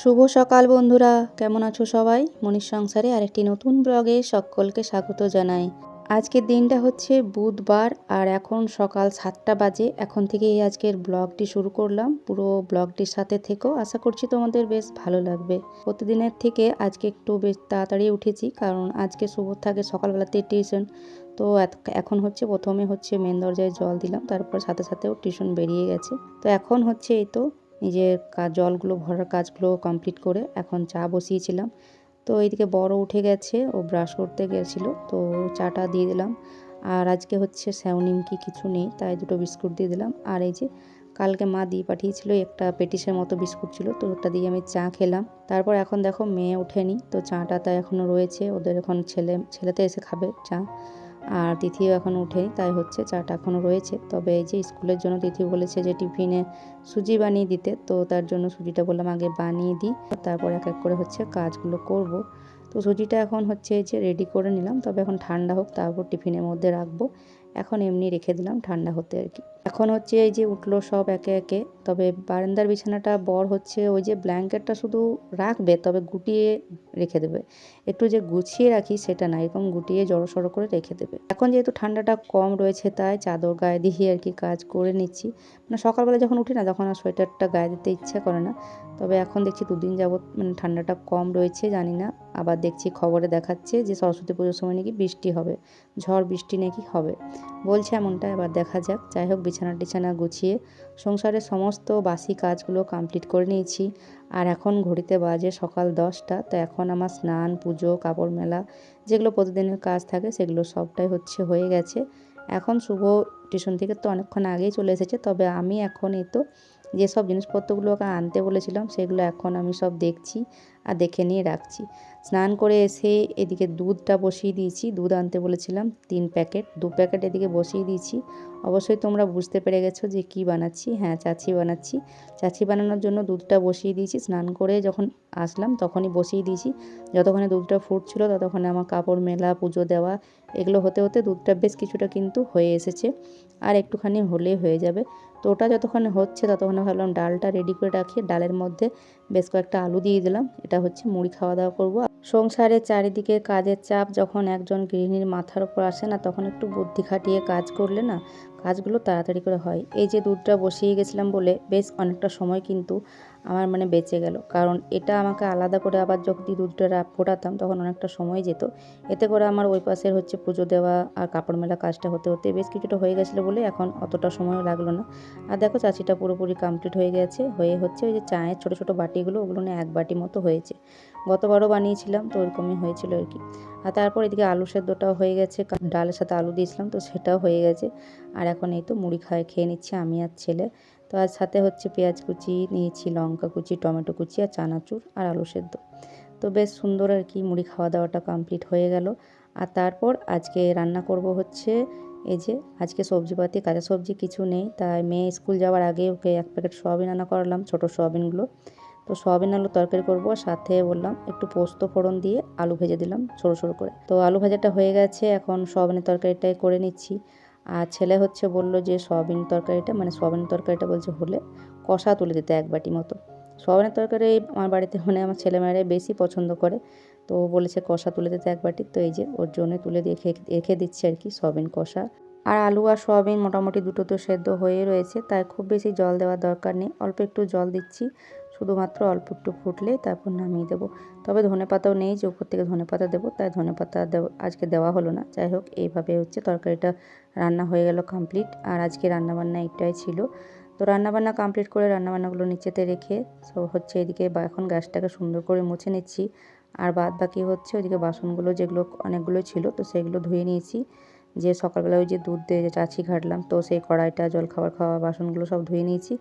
শুভ সকাল বন্ধুরা, কেমন আছো সবাই? মনীষ সংসারে আরেকটি নতুন ব্লগে সকলকে স্বাগত জানাই। আজকের দিনটা হচ্ছে বুধবার আর এখন সকাল সাতটা বাজে। এখন থেকে এই আজকের ব্লগটি শুরু করলাম। পুরো ব্লগটির সাথে থেকেও আশা করছি তোমাদের বেশ ভালো লাগবে। প্রতিদিনের থেকে আজকে একটু বেশ তাড়াতাড়ি উঠেছি কারণ আজকে শুভ থাকে সকালবেলাতে টিউশন। তো এখন হচ্ছে প্রথমে হচ্ছে মেন দরজায় জল দিলাম, তারপর সাথে সাথেও টিউশন বেরিয়ে গেছে। তো এখন হচ্ছে এই তো নিজের কাজ জলগুলো, ভরার কাজগুলো কমপ্লিট করে এখন চা বসিয়েছিলাম। তো এইদিকে বড় উঠে গেছে, ও ব্রাশ করতে গেছিল, তো চাটা দিয়ে দিলাম। আর আজকে হচ্ছে স্যাও নিমকি কিছু নেই, তাই দুটো বিস্কুট দিয়ে দিলাম। আর এই যে কালকে মা দিয়ে পাঠিয়েছিল, একটা পেটিসের মতো বিস্কুট ছিল, তো ওটা দিয়ে আমি চা খেলাম। তারপর এখন দেখো মেয়ে ওঠেনি, তো চাটা তো এখনও রয়েছে, ওদের এখন ছেলে, ছেলেতে এসে খাবে চা। আর তিথিও এখন উঠেনি তাই হচ্ছে চাটা এখনও রয়েছে। তবে এই যে স্কুলের জন্য তিথি বলেছে যে টিফিনে সুজি বানিয়ে দিতে, তো তার জন্য সুজিটা বললাম আগে বানিয়ে দিই, তারপর এক এক করে হচ্ছে কাজগুলো করব। তো সুজিটা এখন হচ্ছে এই যে রেডি করে নিলাম, তবে এখন ঠান্ডা হোক, তারপর টিফিনের মধ্যে রাখব। এখন এমনি রেখে দিলাম, ঠান্ডা হতে আর কি। এখন হচ্ছে এই যে উঠল সব একে একে, তবে বারান্দার বিছানাটা বর হচ্ছে ওই যে ব্ল্যাঙ্কেটটা শুধু রাখবে, তবে গুটিয়ে রেখে দেবে। একটু যে গুছিয়ে রাখি সেটা না, এরকম গুটিয়ে জড়ো সড়ো করে রেখে দেবে। এখন যেহেতু ঠান্ডাটা কম রয়েছে তাই চাদর গায়ে দিয়ে আর কি কাজ করে নিচ্ছি। মানে সকালবেলা যখন উঠি না, তখন আর সোয়েটারটা গায়ে দিতে ইচ্ছা করে না। তবে এখন দেখছি দুদিন যাবত মানে ঠান্ডাটা কম রয়েছে, জানি না। আবার দেখছি খবরে দেখাচ্ছে যে সরস্বতী পুজোর সময় নাকি বৃষ্টি হবে। ঝড় বৃষ্টি নাকি হবে। বলছে এমনটা, এবার দেখা যাক। যাই হোক, বিছানা টিছানা গুছিয়ে সংসারের সমস্ত বাসি কাজগুলো কমপ্লিট করে নিয়েছি। আর এখন ঘড়িতে বাজে সকাল দশটা, তো এখন আমার স্নান, পুজো, কাপড় মেলা যেগুলো প্রতিদিনের কাজ থাকে, সেগুলো সবটাই হচ্ছে, হয়ে গেছে। এখন শুভ টিউশন থেকে তো অনেকক্ষণ আগেই চলে এসেছে, তবে আমি এখন এই তো যেসব জিনিসপত্রগুলো আনতে বলেছিলাম সেগুলো এখন আমি সব দেখছি। আর দেখে নিয়ে রাখছি। স্নান করে এসে এদিকে দুধটা বসিয়ে দিয়েছি। দুধ আনতে বলেছিলাম তিন প্যাকেট। দু প্যাকেট এদিকে বসিয়ে দিয়েছি। অবশ্যই তোমরা বুঝতে পেরে গেছো যে কি বানাচ্ছি। হ্যাঁ চাচি বানাচ্ছি। চাচি বানানোর জন্য দুধটা বসিয়ে দিয়েছি। স্নান করে যখন আসলাম তখনই বসিয়ে দিয়েছি। যতক্ষণে দুধটা ফুটছিল ততক্ষণে আমার কাপড় মেলা, পুজো দেওয়া এগুলো হতে হতে দুধটা বেশ কিছুটা কিন্তু হয়ে এসেছে। আর একটুখানি হলেই হয়ে যাবে। তো ওটা যতক্ষণে হচ্ছে ততক্ষণে ভাবলাম ডালটা রেডি করে রাখি। ডালের মধ্যে বেশ কয়েকটা আলু দিয়ে দিলাম। এটা হচ্ছে মুড়ি খাওয়া দাওয়া করব। সংসারের চারিদিকে কাজের চাপ যখন একজন গৃহিণীর মাথার উপর আসে না, তখন একটু বুদ্ধি খাটিয়ে কাজ করলে না কাজগুলো তাড়াতাড়ি করে হয়। এই যে দুধটা বসিয়ে গেছিলাম বলে বেশ অনেকটা সময় কিন্তু আমার মানে বেঁচে গেল। কারণ এটা আমাকে আলাদা করে আবার যখন দুধটা ফোটাতাম তখন অনেকটা সময় যেত। এতে করে আমার ওই পাশের হচ্ছে পুজো দেওয়া আর কাপড় মেলা কাজটা হতে হতে বেশ কিছুটা হয়ে গেছিল বলে এখন অতটা সময়ও লাগল না। আর দেখো চাচিটা পুরোপুরি কমপ্লিট হয়ে গেছে। হয়ে হচ্ছে ওই যে চায়ের ছোটো ছোটো বাটিগুলো, ওগুলো নিয়ে এক বাটি মতো হয়েছে। গতবারও বানিয়েছিলাম তো ওরকমই হয়েছিল আর কি। আর তারপর এদিকে আলু সেদ্ধটাও হয়ে গেছে। ডালের সাথে আলু দিয়েছিলাম তো সেটাও হয়ে গেছে। আর এখন এই তো মুড়ি খায়, খেয়ে নিচ্ছে আমি আর ছেলে। তো আর সাথে হচ্ছে পেঁয়াজ কুচি, নিয়েছি লঙ্কা কুচি, টমেটো কুচি আর চানাচুর আর আলু সেদ্ধ। তো বেশ সুন্দর আর কি মুড়ি খাওয়া দাওয়াটা কমপ্লিট হয়ে গেল। আর তারপর আজকে রান্না করব হচ্ছে এই যে আজকে সবজিপাতি, কাঁচা সবজি কিছু নেই। তাই মেয়ে স্কুল যাওয়ার আগে ওকে এক প্যাকেট সয়াবিন রান্না করালাম, ছোটো সয়াবিনগুলো। তো সয়াবিন আলু তরকারি করব, সাথে বললাম একটু পোস্ত ফোড়ন দিয়ে আলু ভেজে দিলাম সরু সরু করে। তো আলু ভাজাটা হয়ে গেছে, এখন সয়াবিনের তরকারিটাই করে নিচ্ছি। আর ছেলে হচ্ছে বলল যে সয়াবিন তরকারিটা মানে সয়াবিন তরকারিটা বলছে হলে কষা তুলে দিতে এক বাটি মতো। সয়াবিনের তরকারি আমার বাড়িতে মানে আমার ছেলেমেয়েরাই বেশি পছন্দ করে, তো বলেছে কষা তুলে দিতে এক বাটি। তো এই যে ওর জন্য তুলে দিয়ে রেখে দিচ্ছি আর কি সয়াবিন কষা। আর আলু আর সয়াবিন মোটামুটি দুটো তো সেদ্ধ হয়ে রয়েছে, তাই খুব বেশি জল দেওয়ার দরকার নেই। অল্প একটু জল দিচ্ছি শুধুমাত্র অল্প একটু ফুটলেই তারপর নামিয়ে দেবো। তবে ধনে পাতাও নেই যে উপর থেকে ধনে পাতা দেবো, তাই ধনে পাতা আজকে দেওয়া হলো না। যাই হোক, এইভাবে হচ্ছে তরকারিটা রান্না হয়ে গেল কমপ্লিট আর আজকে রান্নাবান্না এইটাই ছিল। তো রান্নাবান্না কমপ্লিট করে রান্নাবান্নাগুলো নিচেতে রেখে, সো হচ্ছে এদিকে বা এখন গ্যাসটাকে সুন্দর করে মুছে নিচ্ছি। আর বাদ বাকি হচ্ছে ওইদিকে বাসনগুলো যেগুলো অনেকগুলো ছিল, তো সেগুলো ধুয়ে নিয়েছি। যে সকালবেলা ওই যে দুধ দিয়ে যে চাছি ঘাটলাম, তো সেই কড়াইটা জল খাবার খাওয়া বাসনগুলো সব ধুয়ে নিয়েছি।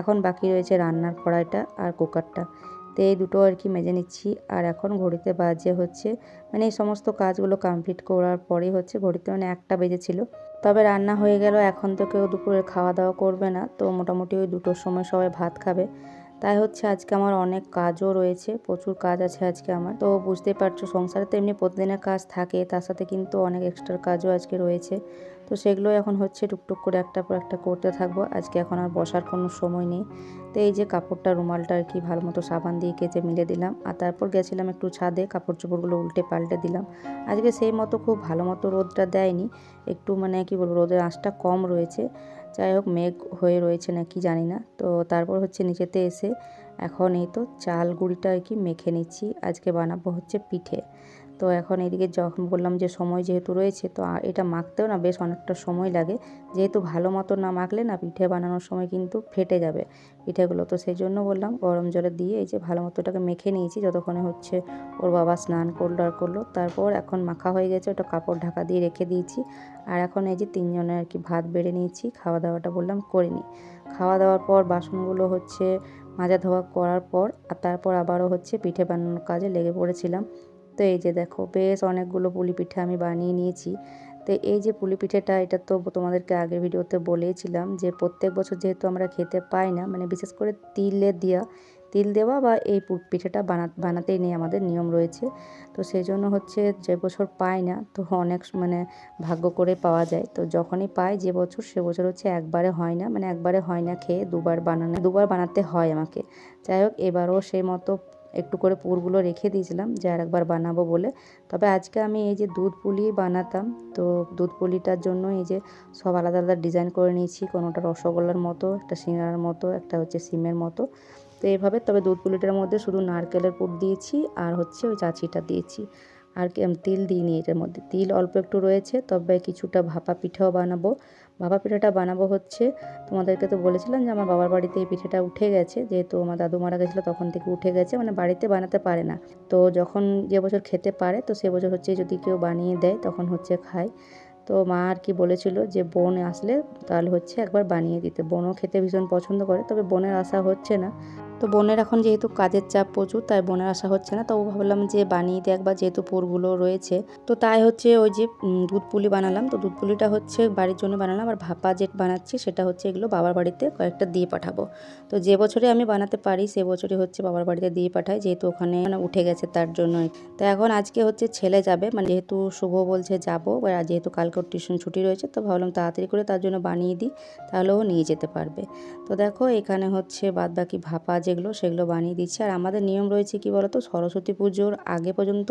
এখন বাকি রয়েছে রান্নার কড়াইটা আর কুকারটা। তো এই দুটো আর কি মেজে নিচ্ছি। আর এখন ঘড়িতে বাজে হচ্ছে মানে এই সমস্ত কাজগুলো কমপ্লিট করার পরেই হচ্ছে ঘড়িতে মানে একটা বেজেছিল তবে রান্না হয়ে গেল, এখন তো কেউ দুপুরে খাওয়া দাওয়া করবে না। তো মোটামুটি ওই দুটোর সময় সবাই ভাত খাবে। তাই হচ্ছে আজকে আমার অনেক কাজও রয়েছে, প্রচুর কাজ আছে আজকে আমার। তো বুঝতে পারছ, সংসারে তো এমনি প্রতিদিনের কাজ থাকে, তার সাথে কিন্তু অনেক এক্সট্রা কাজও আজকে রয়েছে। তো সেগুলো এখন হচ্ছে টুকটুক করে একটা পর একটা করতে থাকব, আজকে এখন আর বসার কোনো সময় নেই। তো এই যে কাপড়টা, রুমালটা আর কি ভালো মতো সাবান দিয়ে কেচে মিলে দিলাম, আর তারপর গেছিলাম একটু ছাদে কাপড় চোপড়গুলো উল্টে পাল্টে দিলাম। আজকে সেই মতো খুব ভালো মতো রোদটা দেয়নি, একটু মানে কি বলব, রোদের আঁচটা কম রয়েছে। যাই হোক মেঘ হয়ে রয়েছে নাকি জানি না। তো তারপর হচ্ছে নিচেতে এসে এখন এই তো চাল গুঁড়িটা আর কি মেখে নিচ্ছি। আজকে বানাবো হচ্ছে পিঠে। তো এখন এদিকে যখন বললাম যে সময় যেহেতু রয়েছে, তো এটা মাখতেও না বেশ অনেকটা সময় লাগে। যেহেতু ভালো মতো না মাখলে না পিঠে বানানোর সময় কিন্তু ফেটে যাবে পিঠেগুলো। তো সেই জন্য বললাম গরম জলে দিয়ে এই যে ভালো মতো ওটাকে মেখে নিয়েছি, যতক্ষণে হচ্ছে ওর বাবা স্নান করল আর করল। তারপর এখন মাখা হয়ে গেছে, ওটা কাপড় ঢাকা দিয়ে রেখে দিয়েছি। আর এখন এই যে তিনজনের আর কি ভাত বেড়ে নিয়েছি, খাওয়া দাওয়াটা বললাম করে নিই। খাওয়া দাওয়ার পর বাসনগুলো হচ্ছে মাজা ধোয়া করার পর আর তারপর আবারও হচ্ছে পিঠে বানানোর কাজে লেগে পড়েছিলাম। তো এই যে দেখো, বেশ অনেকগুলো পুলি পিঠে আমি বানিয়ে নিয়েছি। তো এই যে পুলি পিঠেটা, এটা তো তোমাদেরকে আগের ভিডিওতে বলেইছিলাম যে প্রত্যেক বছর যেহেতু আমরা খেতে পাই না মানে বিশেষ করে তিলে দেওয়া তিল দেওয়া বা এই পিঠেটা বানা, বানাতেই নেই আমাদের, নিয়ম রয়েছে। তো সেই জন্য হচ্ছে যে বছর পাই না, তো অনেক মানে ভাগ্য করে পাওয়া যায়। তো যখনই পাই যে বছর, সে বছর হচ্ছে একবারে হয় না মানে একবারে হয় না খেয়ে দুবার বানানো, দুবার বানাতে হয় আমাকে। যাই হোক, এবারও সেই মতো একটু করে পুরগুলো রেখে দিয়েছিলাম যে আর একবার বানাবো বলে। তবে আজকে আমি এই যে দুধ পুলি বানাতাম, তো দুধ পুলিটার জন্য এই যে সব আলাদা আলাদা ডিজাইন করে নিয়েছি। কোনোটা রসগোল্লার মতো, একটা সিঙ্গারার মতো, একটা হচ্ছে সিমের মতো। তো এইভাবে তবে দুধ পুলিটার মধ্যে শুধু নারকেলের পুর দিয়েছি আর হচ্ছে ওই চাচিটা দিয়েছি। আর তিল দিইনি এটার মধ্যে। তিল অল্প একটু রয়েছে, তবে কিছুটা ভাপা পিঠাও বানাবো। ভাপা পিঠাটা বানাবো হচ্ছে, তোমাদেরকে তো বলেছিলাম যে আমার বাবার বাড়িতে এই পিঠেটা উঠে গেছে, যেহেতু আমার দাদু মারা গেছিল তখন থেকে উঠে গেছে মানে বাড়িতে বানাতে পারে না। তো যখন যে বছর খেতে পারে, তো সে বছর হচ্ছে যদি কেউ বানিয়ে দেয়, তখন হচ্ছে খায়। তো মা আর কি বলেছিল যে বোন আসলে তাহলে হচ্ছে একবার বানিয়ে দিতে। বোনও খেতে ভীষণ পছন্দ করে, তবে বোনের আশা হচ্ছে না। তো বোনের এখন যেহেতু কাজের চাপ প্রচুর, তাই বোনের আসা হচ্ছে না। তো ভাবলাম যে বানিয়ে দিয়ে একবার, যেহেতু পুরগুলো রয়েছে। তো তাই হচ্ছে ওই যে দুধ পুলি বানালাম। তো দুধ পুলিটা হচ্ছে বাড়ির জন্য বানালাম। আর ভাপা যে বানাচ্ছি, সেটা হচ্ছে এগুলো বাবার বাড়িতে কয়েকটা দিয়ে পাঠাবো। তো যে বছরে আমি বানাতে পারি, সে বছরে হচ্ছে বাবার বাড়িতে দিয়ে পাঠাই যেহেতু ওখানে মানে উঠে গেছে তার জন্যই। তো এখন আজকে হচ্ছে ছেলে যাবে মানে যেহেতু শুভ বলছে যাব যেহেতু কালকে টিউশন ছুটি রয়েছে, তো ভাবলাম তাড়াতাড়ি করে তার জন্য বানিয়ে দিই, তাহলে ও নিয়ে যেতে পারবে। তো দেখো, এখানে হচ্ছে বাদ বাকি ভাপা যেগুলো, সেগুলো বানিয়ে দিচ্ছি। আর আমাদের নিয়ম রয়েছে কি বলতো? সরস্বতী পুজোর আগে পর্যন্ত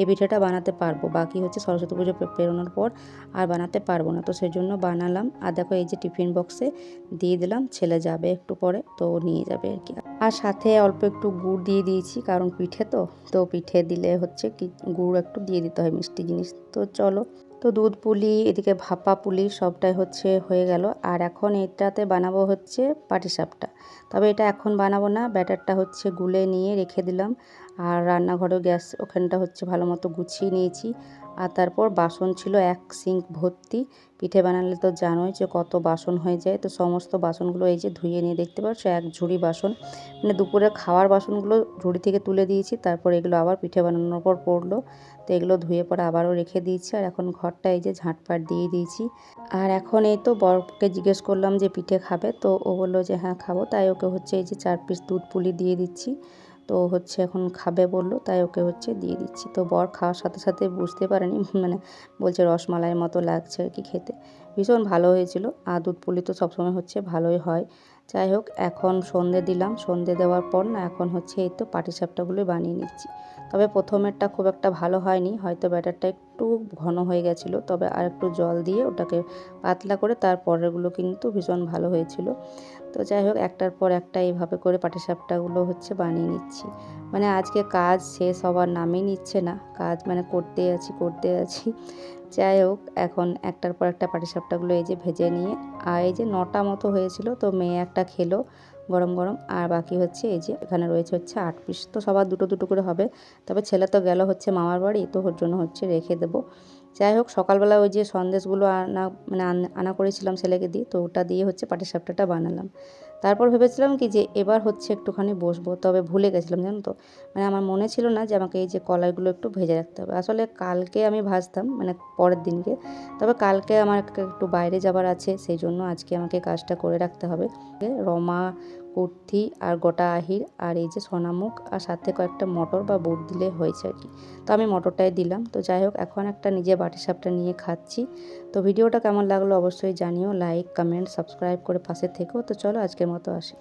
এই পিঠাটা বানাতে পারব। বাকি হচ্ছে সরস্বতী পুজো পেরোনোর পর আর বানাতে পারব না। তো সেই জন্য বানালাম। আর দেখো এই যে টিফিন বক্সে দিয়ে দিলাম। ছেলে যাবে একটু পরে, তো নিয়ে যাবে আর কি। আর সাথে অল্প একটু গুড় দিয়ে দিয়েছি, কারণ পিঠে তো। তো পিঠে দিলে হচ্ছে কি, গুড় একটু দিয়ে দিতে হয় মিষ্টি জিনিস। তো চলো তো দুধ পুলি, এদিকে ভাপা পুলি সবটাই হচ্ছে হয়ে গেল। আর এখন এটাতে বানাবো হচ্ছে পাটিসাপটা তবে এটা এখন বানাবো না, ব্যাটারটা হচ্ছে গুলে নিয়ে রেখে দিলাম। আর রান্নাঘরেও গ্যাস ওখানটা হচ্ছে ভালো মতো গুছিয়ে নিয়েছি। আর তারপর বাসন ছিল এক সিঙ্ক ভর্তি। পিঠে বানালে তো জানোই যে কত বাসন হয়ে যায়। তো সমস্ত বাসনগুলো এই যে ধুয়ে নিয়ে দেখতে পাচ্ছ, এক ঝুড়ি বাসন। মানে দুপুরে খাওয়ার বাসনগুলো ঝুড়ি থেকে তুলে দিয়েছি, তারপর এগুলো আবার পিঠে বানানোর পর পড়ল। তো এগুলো ধুয়ে পরে আবারও রেখে দিয়েছি, আর এখন ঘরটা এই যে ঝাঁটপাট দিয়ে দিয়েছি। আর এখন এই তো বরকে জিজ্ঞেস করলাম যে পিঠে খাবে? তো ও বলল যে হ্যাঁ খাব। তাই ওকে হচ্ছে এই যে চার পিস দুধ পুলি দিয়ে দিচ্ছি। তো হচ্ছে এখন খাবে বলল, তাই ওকে হচ্ছে দিয়ে দিচ্ছি। তো বর খাওয়ার সাথে সাথে বুঝতে পারেনি মানে বলছে রসমালাইয়ের মতো লাগছে আর কি খেতে। ভীষণ ভালো হয়েছিল। আর দুধ পুলি তো সবসময় হচ্ছে ভালোই হয়। যাই হোক, এখন সন্ধে দিলাম। সন্ধে দেওয়ার পর না, এখন হচ্ছে এই তো পাটিসাপটাগুলোই বানিয়ে নিচ্ছি। তবে প্রথমেরটা খুব একটা ভালো হয়নি, হয়তো ব্যাটারটা একটু ঘন হয়ে গেছিল, তবে আর একটু জল দিয়ে ওটাকে পাতলা করে তার পরেরগুলো কিন্তু ভীষণ ভালো হয়েছিল। তো যাই হোক, একটার পর একটা এইভাবে করে পাটিসাপটাগুলো হচ্ছে বানিয়ে নিচ্ছি। মানে আজকে কাজ শেষ হওয়ার নামই নিচ্ছে না। কাজ মানে করতে আছি করতে আছি। যাই হোক, এখন একটার পর একটা পাটিসাপটাগুলো এই যে ভেজে নিয়ে, আর এই যে নটা মতো হয়েছিল তো মেয়ে একটা খেলো গরম গরম, আর বাকি হচ্ছে এই যে এখানে রয়েছে হচ্ছে আট পিস। তো সবার দুটো দুটো করে হবে, তবে ছেলে তো গেল হচ্ছে মামার বাড়ি, তো ওর জন্য হচ্ছে রেখে দেবো। যাই হোক, সকালবেলা ওই যে সন্দেশগুলো আনা মানে আনা করেছিলাম ছেলেকে দিয়ে, তো ওটা দিয়ে হচ্ছে পাটিসাপটাটা বানালাম। তারপর ভেবেছিলাম কি যে এবার হচ্ছে একটুখানি বসবো, তবে ভুলে গেছিলাম, জানো তো। মানে আমার মনে ছিল না যে আমাকে এই যে কলাইগুলো একটু ভেজে রাখতে হবে। আসলে কালকে আমি ভাজতাম মানে পরের দিনকে। তবে কালকে আমার একটু বাইরে যাবার আছে, সেই জন্য আজকে আমাকে কাজটা করে রাখতে হবে। রমা, কুর্থি আর গোটা আহির আর এই যে সোনামুখ আর সাথে কয়েকটা মটর বা বুট দিলে হয়েছে আর কি। তো আমি মটরটাই দিলাম। তো যাই হোক, এখন একটা নিজে বাটি সাপটা নিয়ে খাচ্ছি। তো ভিডিওটা কেমন লাগল অবশ্যই জানিও। লাইক, কমেন্ট, সাবস্ক্রাইব করে পাশে থেকেও তো চলো আজকের মতো আসি।